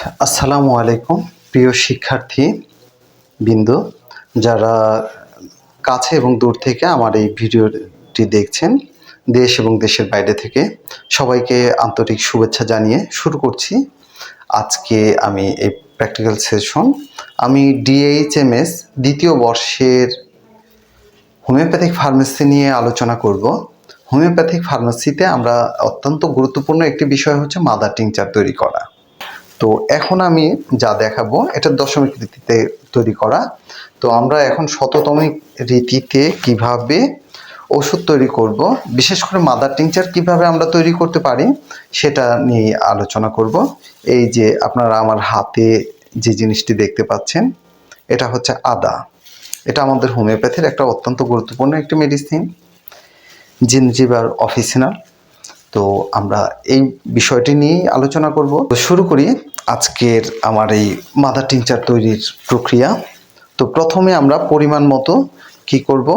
আসসালামু আলাইকুম, প্রিয় শিক্ষার্থী বিন্দু, যারা কাছে এবং দূর থেকে আমার এই ভিডিওটি দেখছেন, দেশ এবং দেশের বাইরে থেকে, সবাইকে আন্তরিক শুভেচ্ছা জানিয়ে শুরু করছি। আজকে আমি এই প্র্যাকটিক্যাল সেশন আমি ডিএইচএমএস দ্বিতীয় বর্ষের হোমিওপ্যাথিক ফার্মেসি নিয়ে আলোচনা করব। হোমিওপ্যাথিক ফার্মেসিতে আমরা অত্যন্ত গুরুত্বপূর্ণ একটি বিষয় হচ্ছে মাদার টিংচার তৈরি করা। তো এখন আমি যা দেখাবো, এটা দশমিক রীতিতে তৈরি করা। তো আমরা এখন শততমিক রীতিতে কীভাবে ওষুধ তৈরি করব, বিশেষ করে মাদার টিংচার কীভাবে আমরা তৈরি করতে পারি, সেটা নিয়ে আলোচনা করব। এই যে আপনারা আমার হাতে যে জিনিসটি দেখতে পাচ্ছেন, এটা হচ্ছে আদা। এটা আমাদের হোমিওপ্যাথির একটা অত্যন্ত গুরুত্বপূর্ণ একটি মেডিসিন জিনজিবার অফিসিনাল। তো আমরা এই বিষয়টি নিয়েই আলোচনা করব। শুরু করি আজকের আমার এই মাদার টিংচার তৈরির প্রক্রিয়া। তো প্রথমে আমরা পরিমাণ মতো কি করব?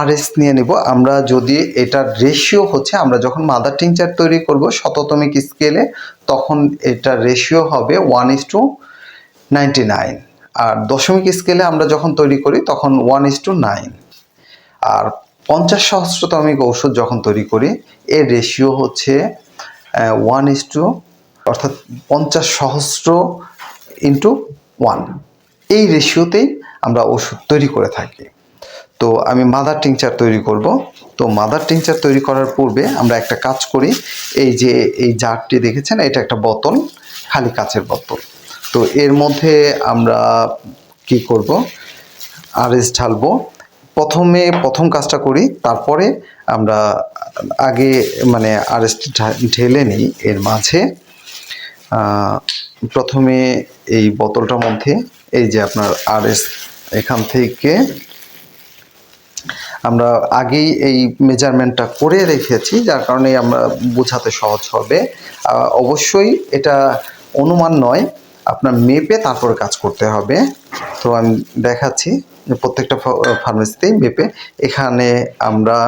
আরএস নিয়ে নেব। আমরা যদি এটার রেশিও হচ্ছে, আমরা যখন মাদার টিংচার তৈরি করব শততমিক স্কেলে তখন এটার রেশিও হবে one is to ninety nine আর দশমিক স্কেলে আমরা যখন তৈরি করি, তখন ওয়ান ইস টু নাইন আর পঞ্চাশ সহস্রতমিক ঔষধ যখন তৈরি করি, এর রেশিও হচ্ছে ওয়ান ইস টু অর্থাৎ পঞ্চাশ সহস্র ইন্টু ওয়ান এই রেশিওতেই আমরা ওষুধ তৈরি করে থাকি। তো আমি মাদার টিংচার তৈরি করব। তো মাদার টিংচার তৈরি করার পূর্বে আমরা একটা কাজ করি। এই যে এই জারটি দেখেছেন, এটা একটা বোতল, খালি কাচের বোতল। তো এর মধ্যে আমরা কি করব? আরএস ঢালবো। প্রথমে প্রথম কাজটা করি, তারপরে আমরা আগে মানে আরএসটি ঢেলে নিই, এর মাঝে। প্রথমে এই বোতলটার মধ্যে এই যে আপনার আরএস এখান থেকে আমরা আগেই এই মেজারমেন্টটা করে রেখেছি, যার কারণে আমরা বোঝাতে সহজ হবে। অবশ্যই এটা অনুমান নয়, আপনার মেপে তারপরে কাজ করতে হবে। তো আমি দেখাচ্ছি যে প্রত্যেকটা ফার্মেসিতেই মেপে এখানে আমরা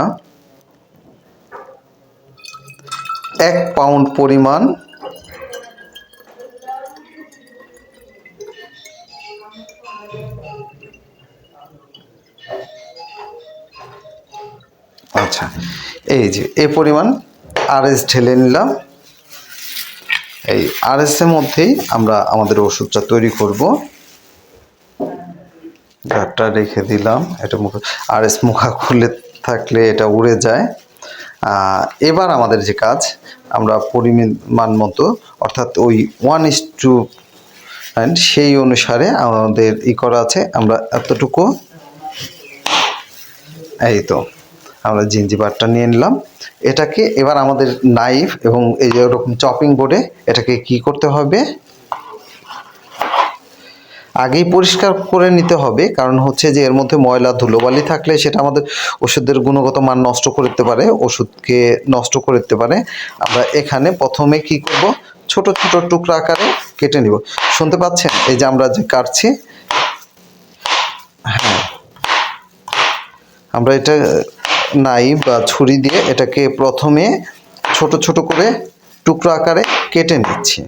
এক পাউন্ড পরিমাণ আচ্ছা এই যে, এ পরিমাণ আরএস ঢেলে নিলাম। এই আরএস এর মধ্যেই আমরা আমাদের ওষুধটা তৈরি করব। জারটা রেখে দিলাম, এটা মুখ, আরএস মুখা খুলে থাকলে এটা উড়ে যায়। এবার আমাদের যে কাজ, আমরা পরিমাণ মতো, অর্থাৎ ওই ওয়ান ইস টু সেই অনুসারে আমাদের ই করা আছে। আমরা এতটুকু, এই তো। আমরা জিঞ্জিবারটা নিয়ে নিলাম। এটাকে এবার আমাদের নাইফ এবং এই যে ওরকম চপিং বোর্ডে এটাকে কি করতে হবে? আগেই পরিষ্কার করে নিতে হবে, কারণ হচ্ছে যে এর মধ্যে ময়লা, ধুলোবালি থাকলে সেটা আমাদের ওষুধের গুণগত মান নষ্ট করতে পারে, ওষুধকে নষ্ট করে দিতে পারে। আমরা এখানে প্রথমে কি করব? ছোট ছোট টুকরা আকারে কেটে নিব। শুনতে পাচ্ছেন? এই যে আমরা যে কাটছি হ্যাঁ। আমরা এটা নাই বা ছুরি দিয়ে এটাকে প্রথমে ছোট ছোট করে টুকরো আকারে কেটে নিচ্ছি।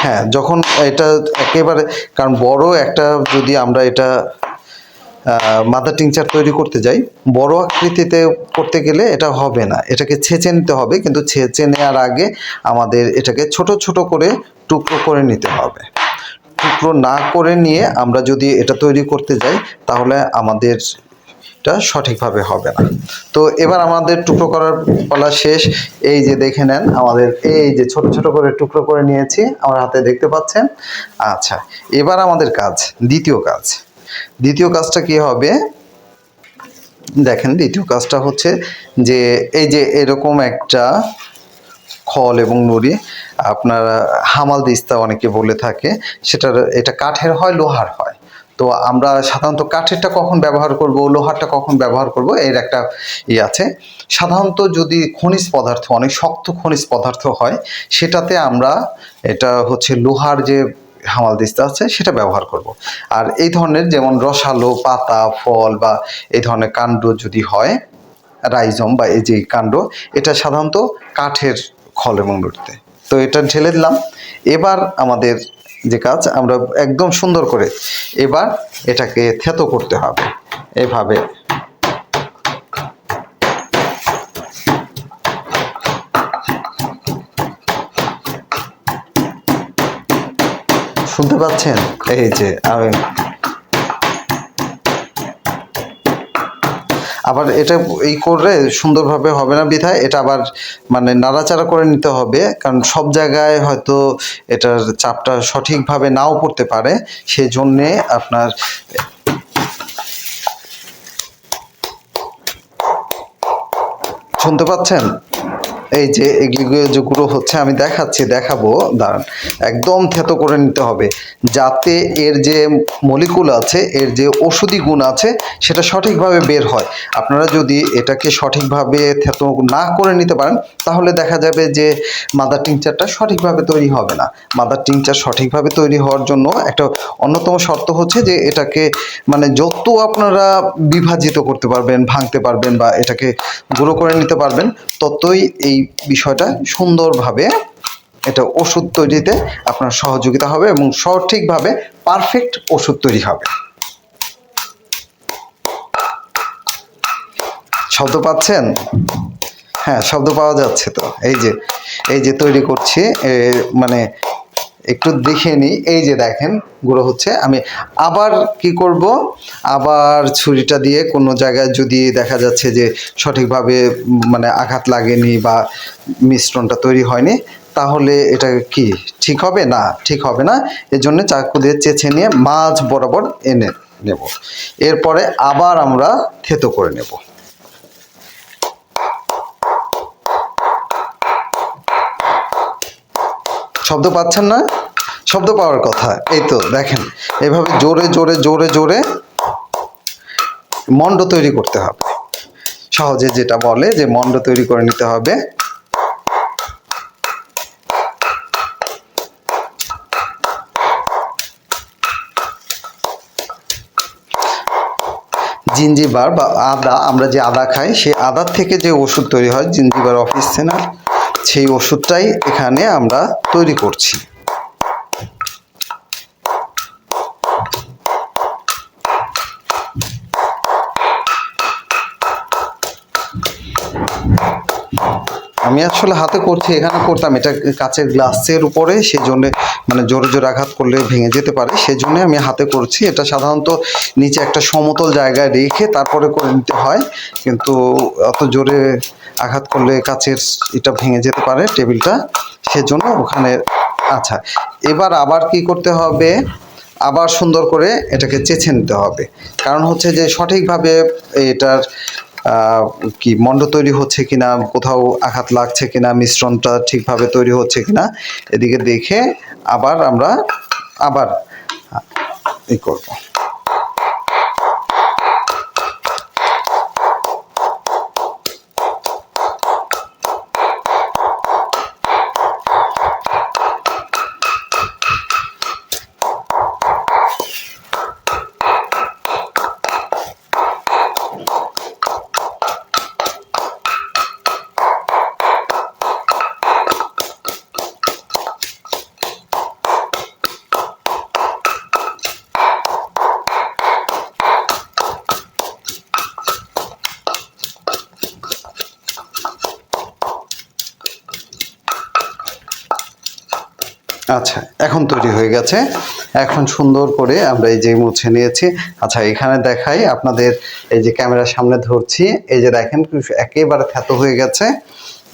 হ্যাঁ যখন এটা একেবারে, কারণ বড় একটা যদি আমরা এটা মাদার টিংচার তৈরি করতে যাই, বড় আকৃতিতে করতে গেলে এটা হবে না। এটাকে ছেঁচে নিতে হবে, কিন্তু ছেঁচে নেওয়ার আগে আমাদের এটাকে ছোট ছোট করে টুকরো করে নিতে হবে। টুকরো না করে নিয়ে আমরা যদি এটা তৈরি করতে যাই, তাহলে আমাদের এটা সঠিকভাবে হবে না। তো এবার আমাদের টুকরো করার পালা শেষ। এই যে দেখে নেন, আমাদের এই যে ছোট ছোট করে টুকরো করে নিয়েছি, আমার হাতে দেখতে পাচ্ছেন। আচ্ছা এবার আমাদের কাজ, দ্বিতীয় কাজ। দ্বিতীয় কাজটা কি হবে? দেখেন, দ্বিতীয় কাজটা হচ্ছে যে এই যে এরকম একটা খল এবং নুড়ি, আপনারা হামাল দিস্তা অনেকে বলে থাকে, সেটার, এটা কাঠের হয়, লোহার হয়। তো আমরা সাধারণত কাঠেরটা কখন ব্যবহার করব, লোহারটা কখন ব্যবহার করব, এর একটা ই আছে। সাধারণত যদি খনিজ পদার্থ, অনেক শক্ত খনিজ পদার্থ হয়, সেটাতে আমরা এটা হচ্ছে লোহার যে হামাল দিস্তা আছে, সেটা ব্যবহার করব। আর এই ধরনের যেমন রসালো, পাতা, ফল বা এই ধরনের কাণ্ড যদি হয়, রাইজম বা এই যে কাণ্ড, এটা সাধারণত কাঠের খল এবং লুটতে তো এটা ঢেলে দিলাম। এবার আমাদের যে কাজ আমরা একদম সুন্দর করে এবার এটাকে থেতো করতে হবে। এভাবে। শুনতে পাচ্ছেন? এই যে আমি আবার এটা এই করলে সুন্দরভাবে হবে না বিধায় এটা আবার মানে নাড়াচাড়া করে নিতে হবে, কারণ সব জায়গায় হয়তো এটার চাপটা সঠিকভাবে নাও পড়তে পারে সেই জন্যে আপনার শুনতে পাচ্ছেন? এই যে এগুলো হচ্ছে, আমি দেখাচ্ছি, দেখাবো। দাঁড়ান, একদম থেতো করে নিতে হবে। যাতে এর যে মলিকুল আছে, এর যে ওষুধি গুণ আছে, সেটা সঠিকভাবে বের হয়। আপনারা যদি এটাকে সঠিকভাবে থেতো না করে নিতে পারেন, তাহলে দেখা যাবে যে মাদার টিংচারটা সঠিকভাবে তৈরি হবে না। মাদার টিংচার সঠিকভাবে তৈরি হওয়ার জন্য একটা অন্যতম শর্ত হচ্ছে যে এটাকে মানে যত আপনারা বিভাজিত করতে পারবেন, ভাঙতে পারবেন বা এটাকে গুঁড়ো করে নিতে পারবেন, ততই এই বিষয়টা সুন্দরভাবে এটা ওষুধ তৈরিতে আপনার সহযোগিতা হবে এবং সঠিকভাবে পারফেক্ট ওষুধ তৈরি হবে। শব্দ পাচ্ছেন? হ্যাঁ শব্দ পাওয়া যাচ্ছে তো। এই যে এই যে তৈরি করছি মানে একটু দেখে নিই। এই যে দেখেন, গুঁড়ো হচ্ছে। আমি আবার কি করব? আবার ছুরিটা দিয়ে কোনো জায়গায় যদি দেখা যাচ্ছে যে সঠিকভাবে মানে আঘাত লাগেনি বা মিশ্রণটা তৈরি হয়নি, তাহলে এটা কি, ঠিক হবে? না, ঠিক হবে না। এর জন্য চাকু দিয়ে চেঁচে নিয়ে মাছ বরাবর এনে নেব। এরপরে আবার আমরা থেতো করে নেব। শব্দ পাচ্ছেন না? শব্দ পাওয়ার কথা। এই তো দেখেন, এভাবে জোরে জোরে জোরে জোরে মণ্ড তৈরি করতে হবে। সহজে যেটা বলে যে মণ্ড তৈরি করে নিতে হবে। জিঞ্জিবার বা আদা, আমরা যে আদা খাই সেই আদার থেকে যে ওষুধ তৈরি হয়, জিঞ্জিবার অফিস সেনার সেই ওষুধটাই এখানে আমরা তৈরি করছি। আমি আসলে হাতে করছি, এখানে করতাম। এটা কাচের গ্লাসের উপরে সেই জন্য মানে জোরে জোরে আঘাত করলে ভেঙে যেতে পারে। সেই জন্য আমি হাতে করছি। এটা সাধারণত নিচে একটা সমতল জায়গায় রেখে তারপরে করে নিতে হয়। কিন্তু অত জোরে আঘাত করলে কাচের এটা ভেঙে যেতে পারে টেবিলটা। সেজন্য ওখানে আচ্ছা এবার আবার কি করতে হবে? আবার সুন্দর করে এটাকে চেছে নিতে হবে। কারণ হচ্ছে যে সঠিকভাবে এটার কি মণ্ড তৈরি হচ্ছে কিনা, কোথাও আঘাত লাগছে কিনা, মিশ্রণটা ঠিকভাবে তৈরি হচ্ছে কিনা, এদিকে দেখে আবার আমরা আবার ই করব। আচ্ছা এখন তৈরি হয়ে গেছে। এখন সুন্দর করে আমরা এই যে মুছে নিয়েছি। আচ্ছা এখানে দেখাই আপনাদের এই যে ক্যামেরার সামনে ধরছি। এই যে দেখেন একেবারে থ্যাতো হয়ে গেছে।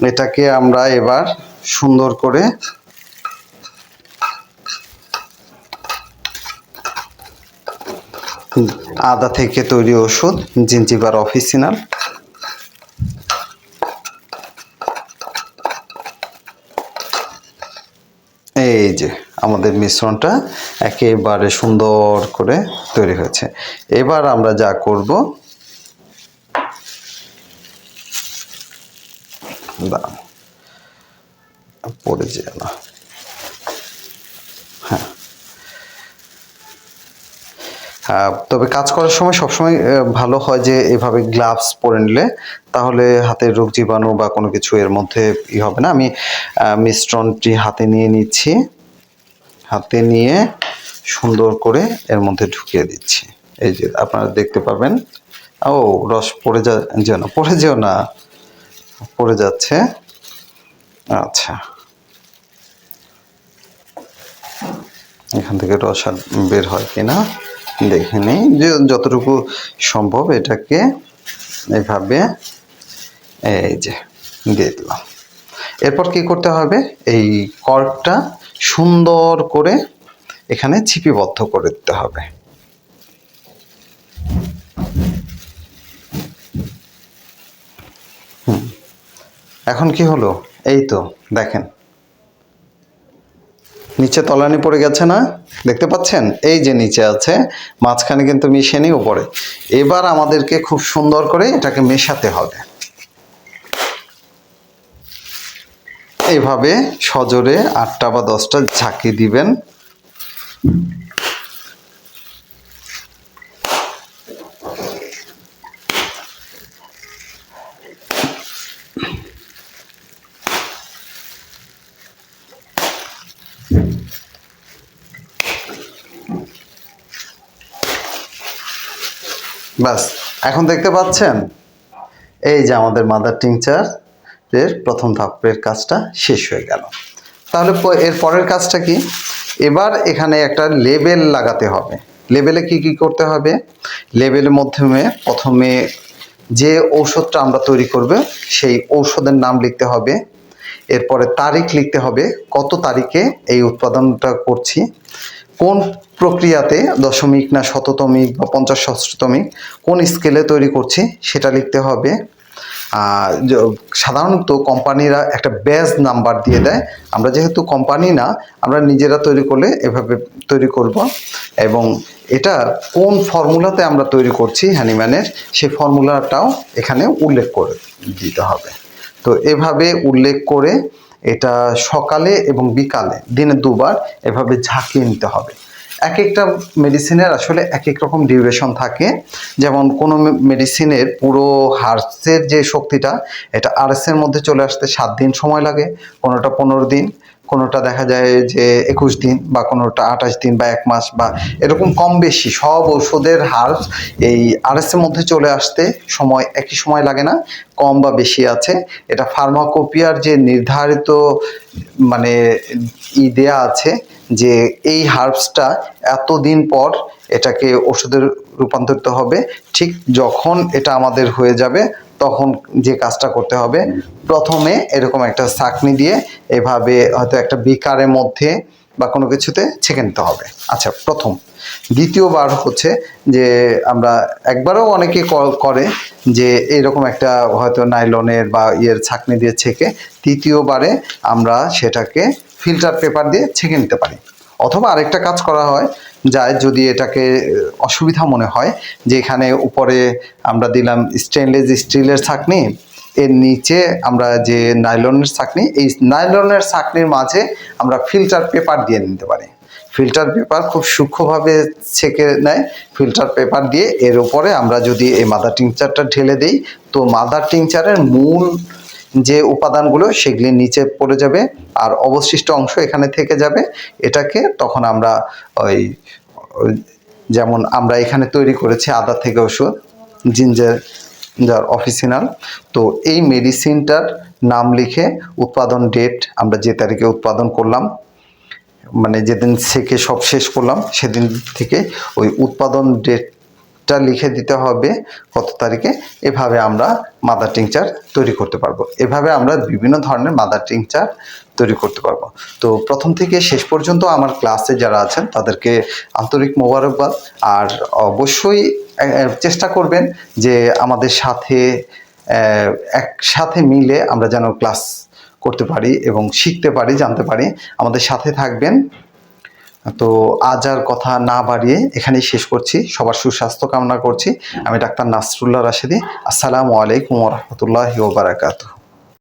এটাকে আমরা এবার সুন্দর করে আদা থেকে তৈরি ওষুধ, জিঞ্জিবার অফিসিনাল। এই যে আমাদের মিশ্রণটা একেবারে সুন্দর করে তৈরি হয়েছে এবার আমরা যা করব। পড়ে যায় না হ্যাঁ আহ, তবে কাজ করার সময় সবসময় ভালো হয় যে এভাবে গ্লাভস পরে নিলে তাহলে হাতের রোগ জীবাণু বা কোনো কিছু এর মধ্যে ই হবে না। আমি মিশ্রণটি হাতে নিয়ে নিচ্ছি। হাতে নিয়ে সুন্দর করে এর মধ্যে ঢুকিয়ে দিচ্ছি। এই যে আপনারা দেখতে পাবেন। ও, রস পড়ে যা, যেও না, পড়ে যেও না। পড়ে যাচ্ছে। আচ্ছা। এখান থেকে রস আর বের হয় কিনা? দেখে নেই যে যতটুকু সম্ভব এটাকে এভাবে এই যে দিয়ে দিলাম। এরপর কি করতে হবে? এই কর্কটা সুন্দর করে এখানে ছিপিবদ্ধ করে দিতে হবে। এখন কি হলো? এই তো, দেখেন। নিচে তলানি পড়ে গেছে না? দেখতে পাচ্ছেন? এই যে নিচে আছে, মাঝখানে কিন্তু মিশে উপরে। এবার আমাদেরকে খুব সুন্দর করে এটাকে মেশাতে হবে। এইভাবে সজোরে আটটা বা দশটা ঝাঁকি দিবেন। বাস, এখন দেখতে পাচ্ছেন? এই যে আমাদের মাদার টিংচার এর প্রথম ধাপের কাজটা শেষ হয়ে গেল। তাহলে এর পরের কাজটা কি? এবার এখানে একটা লেবেল লাগাতে হবে। লেবেলে কি কি করতে হবে? লেবেলের মাধ্যমে প্রথমে যে ঔষধটা আমরা তৈরি করব, সেই ঔষধের নাম লিখতে হবে। এরপরে তারিখ লিখতে হবে, কত তারিখে এই উৎপাদনটা করছি, কোন প্রক্রিয়াতে দশমিক না শততমিক বা পঞ্চাশ সহস্রতমিক কোন স্কেলে তৈরি করছি সেটা লিখতে হবে। সাধারণত কোম্পানিরা একটা ব্যাজ নাম্বার দিয়ে দেয়। আমরা যেহেতু কোম্পানি না, আমরা নিজেরা তৈরি করলে এভাবে তৈরি করব এবং এটা কোন ফর্মুলাতে আমরা তৈরি করছি হ্যানিম্যানের সেই ফর্মুলাটাও এখানে উল্লেখ করে দিতে হবে। তো এভাবে উল্লেখ করে এটা সকালে এবং বিকালে, দিনে দুবার এভাবে ঝাঁকিয়ে নিতে হবে। এক একটা মেডিসিনের আসলে এক এক রকম ডিউরেশন থাকে। যেমন কোনো মেডিসিনের পুরো হার্সের যে শক্তিটা, এটা আরএস এর মধ্যে চলে আসতে সাত দিন সময় লাগে, কোনোটা পনেরো দিন, কোনোটা দেখা যায় যে একুশ দিন, বা কোনোটা আঠাশ দিন, বা এক মাস, বা এরকম কম বেশি। সব ওষুধের হার এই আরএস এর মধ্যে চলে আসতে সময়, একই সময় লাগে না, কম বা বেশি আছে। এটা ফার্মাকোপিয়ার যে নির্ধারিত মানে ই দেয়া আছে যে এই হার্বসটা এতদিন পর এটাকে ওষুধের রূপান্তরিত হবে, ঠিক যখন এটা আমাদের হয়ে যাবে তখন যে কাজটা করতে হবে। প্রথমে এরকম একটা ছাকনি দিয়ে এভাবে হয়তো একটা বিকারের মধ্যে বা কোনো কিছুতে ছেঁকে নিতে হবে। আচ্ছা প্রথম। দ্বিতীয়বার হচ্ছে যে আমরা একবারও অনেকে করে যে এরকম একটা হয়তো নাইলনের বা ইয়ের ছাকনি দিয়ে ছেঁকে, তৃতীয়বারে আমরা সেটাকে ফিল্টার পেপার দিয়ে ছেঁকে নিতে পারি। অথবা আরেকটা কাজ করা হয়, যায় যদি এটাকে অসুবিধা মনে হয়, যে এখানে উপরে আমরা দিলাম স্টেনলেস স্টিলের ছাকনি, এর নিচে আমরা যে নাইলনের ছাকনি, এই নাইলনের ছাকনির মাঝে আমরা ফিল্টার পেপার দিয়ে নিতে পারি। ফিল্টার পেপার খুব সূক্ষ্মভাবে ছেঁকে নেয় ফিল্টার পেপার দিয়ে এর উপরে আমরা যদি এই মাদার টিংচারটা ঢেলে দিই, তো মাদার টিংচারের মূল যে উপাদানগুলো সেগুলি নিচে পড়ে যাবে আর অবশিষ্ট অংশ এখানে থেকে যাবে। এটাকে তখন আমরা ওই যেমন আমরা এখানে তৈরি করেছি আদা থেকে ওষুধ, জিঞ্জার, যার অফিসিনাল। তো এই মেডিসিনটার নাম লিখে উৎপাদন ডেট আমরা যে তারিখে উৎপাদন করলাম মানে যেদিন থেকে সব শেষ করলাম, সেদিন থেকে ওই উৎপাদন ডেটটা লিখে দিতে হবে কত তারিখে, এভাবে আমরা মাদার টিংচার তৈরি করতে পারব। এভাবে আমরা বিভিন্ন ধরনের মাদার টিংচার তৈরি করতে পারব। তো প্রথম থেকে শেষ পর্যন্ত আমার ক্লাসে যারা আছেন, তাদেরকে আন্তরিক মোবারকবাদ। আর অবশ্যই চেষ্টা করবেন যে আমাদের সাথে একসাথে মিলে আমরা যেন ক্লাস করতে পারি এবং শিখতে পারি, জানতে পারি। আমাদের সাথে থাকবেন তো আজ আর কথা না বাড়িয়ে এখানেই শেষ করছি। সবার সুস্বাস্থ্য কামনা করছি। আমি ডাক্তার নাসরুল্লাহ রাশেদি। আসসালামু আলাইকুম রহমতুল্লাহ ওবরাকাতুহ